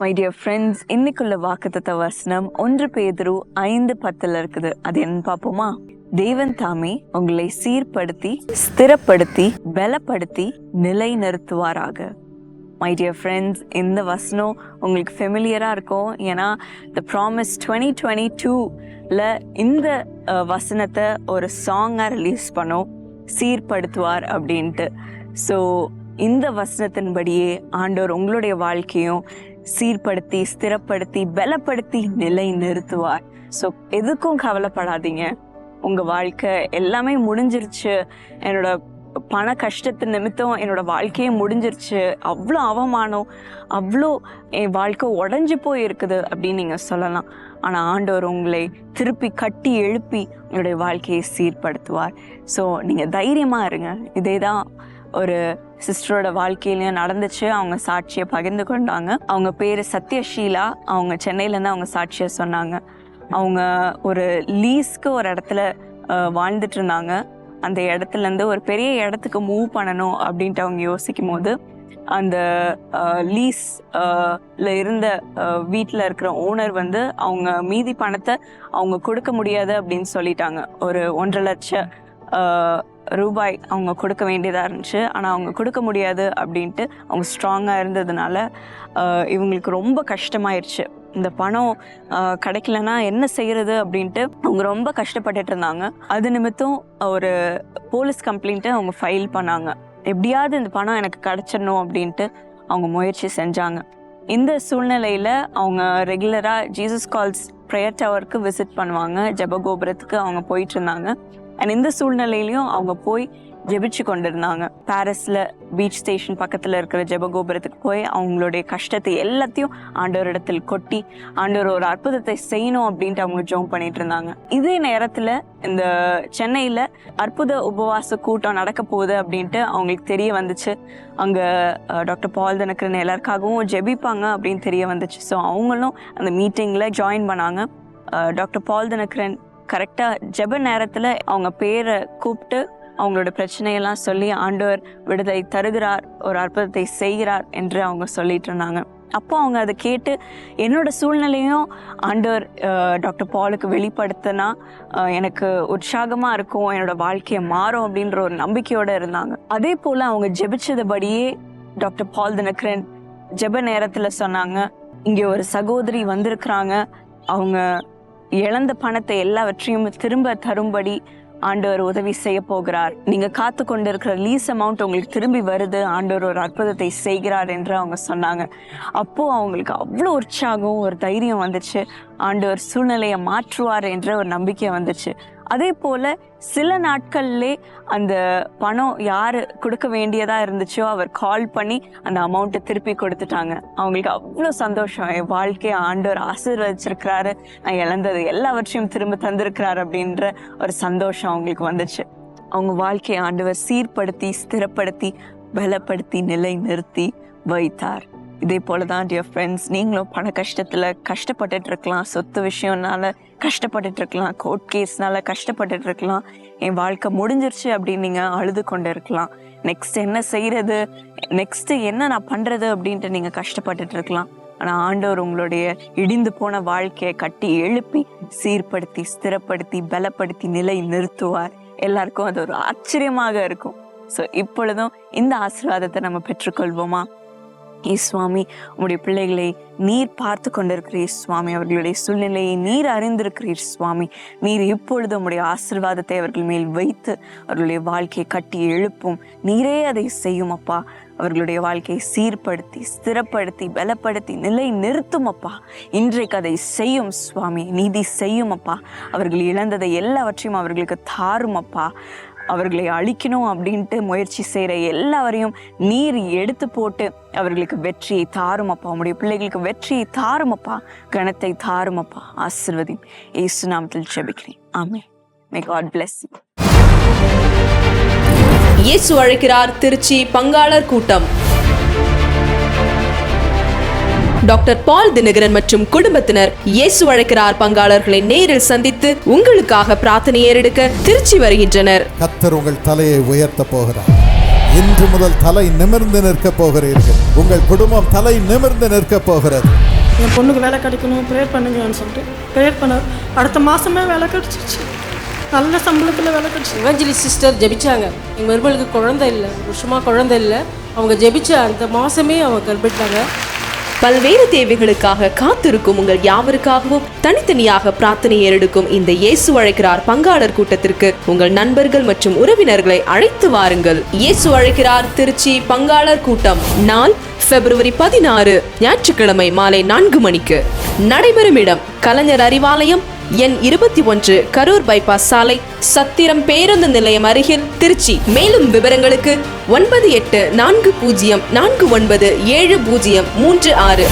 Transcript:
My dear friends இன்னைக்குள்ள வாக்குத்தத்த வசனம் ஒன்று பேதரு ஐந்து பத்துல இருக்குது. அது என்ன பார்ப்போமா? தேவன் தாமே உங்களை சீர்படுத்தி ஸ்திரப்படுத்தி பலப்படுத்தி நிலைநிறுத்துவாராக. மை டியர் ஃப்ரெண்ட்ஸ் இந்த வசனம் உங்களுக்கு ஃபெமிலியராக இருக்கும். ஏன்னா த ப்ராமிஸ் டுவெண்ட்டி டுவெண்ட்டி டூவில் இந்த வசனத்தை ஒரு சாங்காக ரிலீஸ் பண்ணோம். சீர்படுத்துவார் அப்படின்ட்டு. ஸோ இந்த வசனத்தின்படியே ஆண்டோர் உங்களுடைய வாழ்க்கையும் சீர்படுத்தி ஸ்திரப்படுத்தி பலப்படுத்தி நிலை நிறுத்துவார் ஸோ எதுக்கும் கவலைப்படாதீங்க. உங்க வாழ்க்கை எல்லாமே முடிஞ்சிருச்சு. என்னோட பண கஷ்டத்து நிமித்தம் என்னோட வாழ்க்கையே முடிஞ்சிருச்சு. அவ்வளோ அவமானம் அவ்வளோ என் வாழ்க்கை உடஞ்சி போய் இருக்குது அப்படின்னு நீங்கள் சொல்லலாம். ஆனால் ஆண்டவர் உங்களை திருப்பி கட்டி எழுப்பி உங்களுடைய வாழ்க்கையை சீர்படுத்துவார். ஸோ நீங்கள் தைரியமாக இருங்க. இதே தான் ஒரு சிஸ்டரோட வாழ்க்கையிலையும் நடந்துச்சு. அவங்க சாட்சியை பகிர்ந்து கொண்டாங்க. அவங்க பேர் சத்யஷீலா. அவங்க சென்னையிலேருந்து அவங்க சாட்சியை சொன்னாங்க. அவங்க ஒரு லீஸ்க்கு ஒரு இடத்துல வாழ்ந்துட்டு இருந்தாங்க அந்த இடத்துலேருந்து ஒரு பெரிய இடத்துக்கு மூவ் பண்ணணும் அப்படின்ட்டு அவங்க யோசிக்கும் போது அந்த லீஸ்ல இருந்த வீட்டில் இருக்கிற ஓனர் வந்து அவங்க மீதி பணத்தை அவங்க கொடுக்க முடியாது அப்படின்னு சொல்லிட்டாங்க. ஒரு ஒன்றரை லட்சம் ரூபாய் அவங்க கொடுக்க வேண்டியதாக இருந்துச்சு. ஆனால் அவங்க கொடுக்க முடியாது அப்படின்ட்டு அவங்க ஸ்ட்ராங்காக இருந்ததுனால இவங்களுக்கு ரொம்ப கஷ்டமாயிருச்சு. இந்த பணம் கிடைக்கலன்னா என்ன செய்யறது அப்படின்ட்டு அவங்க ரொம்ப கஷ்டப்பட்டுட்டு இருந்தாங்க. அது நிமித்தம் ஒரு போலீஸ் கம்ப்ளைண்ட்டை அவங்க ஃபைல் பண்ணாங்க. எப்படியாவது இந்த பணம் எனக்கு கிடைச்சிடணும் அப்படின்ட்டு அவங்க முயற்சி செஞ்சாங்க. இந்த சூழ்நிலையில் அவங்க ரெகுலராக ஜீசஸ் கால்ஸ் ப்ரேயர் டவருக்கு விசிட் பண்ணுவாங்க. ஜபகோபுரத்துக்கு அவங்க போயிட்டு இருந்தாங்க. அண்ட் இந்த சூழ்நிலையிலையும் அவங்க போய் ஜெபிச்சு கொண்டிருந்தாங்க. பாரிஸில் பீச் ஸ்டேஷன் பக்கத்தில் இருக்கிற ஜெபகோபுரத்துக்கு போய் அவங்களுடைய கஷ்டத்தை எல்லாத்தையும் ஆண்டவரிடத்தில் கொட்டி ஆண்டவர் ஒரு அற்புதத்தை செய்யணும் அப்படின்ட்டு அவங்க ஜோம் பண்ணிட்டு இருந்தாங்க. இதே நேரத்தில் இந்த சென்னையில் அற்புத உபவாச கூட்டம் நடக்க போகுது அப்படின்ட்டு அவங்களுக்கு தெரிய வந்துச்சு. அங்கே டாக்டர் பால் தனக்கரன் எல்லாருக்காகவும் ஜெபிப்பாங்க அப்படின்னு தெரிய வந்துச்சு. ஸோ அவங்களும் அந்த மீட்டிங்கில் ஜாயின் பண்ணாங்க. டாக்டர் பால் தனக்கரன் கரெக்டாக ஜெப நேரத்தில் அவங்க பேரை கூப்பிட்டு அவங்களோட பிரச்சனையெல்லாம் சொல்லி ஆண்டவர் விடுதலை தருகிறார் ஒரு அற்புதத்தை செய்கிறார் என்று அவங்க சொல்லிட்டு இருந்தாங்க. அப்போ அவங்க அதை கேட்டு என்னோட சூழ்நிலையும் ஆண்டவர் டாக்டர் பாலுக்கு வெளிப்படுத்தினா எனக்கு உற்சாகமாக இருக்கும் என்னோட வாழ்க்கையை மாறும் அப்படின்ற ஒரு நம்பிக்கையோடு இருந்தாங்க. அதே போல் அவங்க ஜெபிச்சதுபடியே டாக்டர் பால் தினகரன் ஜெப நேரத்தில் சொன்னாங்க இங்கே ஒரு சகோதரி வந்திருக்கிறாங்க அவங்க இழந்த பணத்தை எல்லாவற்றையும் திரும்ப தரும்படி ஆண்டவர் உதவி செய்ய போகிறார். நீங்க காத்து கொண்டிருக்கிற லீஸ் அமௌண்ட் உங்களுக்கு திரும்பி வருது. ஆண்டவர் ஒரு அற்புதத்தை செய்கிறார் என்று அவங்க சொன்னாங்க. அப்போ அவங்களுக்கு அவ்வளோ உற்சாகம் ஒரு தைரியம் வந்துச்சு. ஆண்டவர் சூழ்நிலையை மாற்றுவார் என்ற ஒரு நம்பிக்கை வந்துச்சு. அதே போல் சில நாட்கள்லே அந்த பணம் யார் கொடுக்க வேண்டியதாக இருந்துச்சோ அவர் கால் பண்ணி அந்த அமௌண்ட்டை திருப்பி கொடுத்துட்டாங்க. அவங்களுக்கு அவ்வளோ சந்தோஷம். என் வாழ்க்கையை ஆண்டவர் ஆசீர்வதிச்சிருக்கிறாரு நான் இழந்தது எல்லாவற்றையும் திரும்ப தந்திருக்கிறார் அப்படின்ற ஒரு சந்தோஷம் அவங்களுக்கு வந்துச்சு. அவங்க வாழ்க்கையை ஆண்டவர் சீர்படுத்தி ஸ்திரப்படுத்தி பலப்படுத்தி நிலை நிறுத்தி வைத்தார். இதே போல தான் டியர் ஃப்ரெண்ட்ஸ் நீங்களும் பண கஷ்டத்தில் கஷ்டப்பட்டுட்டு இருக்கலாம் சொத்து விஷயம்னால கஷ்டப்பட்டுட்டு இருக்கலாம் கோர்ட் கேஸ்னால கஷ்டப்பட்டுட்டு இருக்கலாம் என் வாழ்க்கை முடிஞ்சிருச்சு அப்படின்னு நீங்கள் அழுது கொண்டு இருக்கலாம் நெக்ஸ்ட் என்ன செய்யறது நெக்ஸ்ட் என்ன நான் பண்றது அப்படின்ட்டு நீங்க கஷ்டப்பட்டுட்டு இருக்கலாம் ஆனா ஆண்டவர் உங்களுடைய இடிந்து போன வாழ்க்கையை கட்டி எழுப்பி சீர்படுத்தி ஸ்திரப்படுத்தி பலப்படுத்தி நிலை நிறுத்துவார். எல்லாருக்கும் அது ஒரு ஆச்சரியமாக இருக்கும். ஸோ இப்பொழுதும் இந்த ஆசீர்வாதத்தை நம்ம பெற்றுக்கொள்வோமா? சுவாமி உங்களுடைய பிள்ளைகளை நீர் பார்த்து கொண்டிருக்கிறீர் சுவாமி. அவர்களுடைய சூழ்நிலையை நீர் அறிந்திருக்கிறீர் சுவாமி. நீர் இப்பொழுது உங்களுடைய ஆசீர்வாதத்தை அவர்கள் மேல் வைத்து அவர்களுடைய வாழ்க்கையை கட்டி எழுப்பும். நீரே அதை செய்யும் அப்பா. அவர்களுடைய வாழ்க்கையை சீர்படுத்தி ஸ்திரப்படுத்தி பலப்படுத்தி நிலை நிறுத்தும் அப்பா. இன்றைக்கு அதை செய்யும் சுவாமி. நீதி செய்யும் அப்பா. அவர்கள் இழந்ததை எல்லாவற்றையும் அவர்களுக்கு தாரும் அப்பா. அவர்களை அழிக்கணும் அப்படின்ட்டு முயற்சி செய்கிற எல்லாவரையும் நீர் எடுத்து போட்டு அவர்களுக்கு வெற்றியை தாருமப்பா. உங்களுடைய பிள்ளைகளுக்கு வெற்றியை தாருமப்பா. கணத்தை தாருமப்பா. ஆசிர்வதி ஏசு நாமத்தில் ஜெபிக்கிறேன். ஆமே மே காட் பிளஸ் இயேசு அழைக்கிறார் திருச்சி பங்காளர் கூட்டம். டாக்டர் பால் தினகரன் மற்றும் குடும்பத்தினர் இயேசு அழைக்கிறார் பங்காளர்களை நேரில் சந்தித்து உங்களுக்காக பிரார்த்தனை ஏறெடுக்க திருச்சி வருகின்றனர். கத்தர் உங்கள் தலையை உயர்த்த போகிறார். இன்று முதல் தலை நிமிர்ந்து நிற்கப் போகிறீர்கள். உங்கள் குடும்பம் தலை நிமிர்ந்து நிற்கப் போகிறது. என் பொண்ணுக்கு வேலை கிடைக்கணும் ப்ரேயர் பண்ணுங்கன்னு சொல்லிட்டு ப்ரேயர் பண்ண அடுத்த மாதமே வேலை கிடச்சிச்சு நல்ல சம்பளத்தில் வேலை கிடச்சி இவஞ்சலி சிஸ்டர் ஜெபிச்சாங்க. எங்கள் மருமகளுக்கு குழந்தை இல்லை. வருஷமாக குழந்தை இல்லை. அவங்க ஜெபிச்ச அந்த மாதமே அவங்க கற்பிட்டாங்க பல்வேறு தேவைகளுக்காக காத்திருக்கும் உங்கள் யாவருக்காகவும் தனித்தனியாக பிரார்த்தனை ஏறெடுக்கும் இந்த இயேசு அழைக்கிறார் பங்காளர் கூட்டத்திற்கு. உங்கள் நண்பர்கள் மற்றும் உறவினர்களை அழைத்து வாருங்கள். இயேசு அழைக்கிறார் திருச்சி பங்காளர் கூட்டம் நாள் பிப்ரவரி பதினாறு ஞாயிற்றுக்கிழமை மாலை நான்கு மணிக்கு. நடைபெறும் இடம் கலைஞர் அறிவாலயம் எண் இருபத்தி ஒன்று கரூர் பைபாஸ் சாலை சத்திரம் பேருந்து நிலையம் அருகில் திருச்சி. மேலும் விவரங்களுக்கு ஒன்பது எட்டு நான்கு பூஜ்ஜியம் நான்கு ஒன்பது ஏழு பூஜ்ஜியம் மூன்று ஆறு.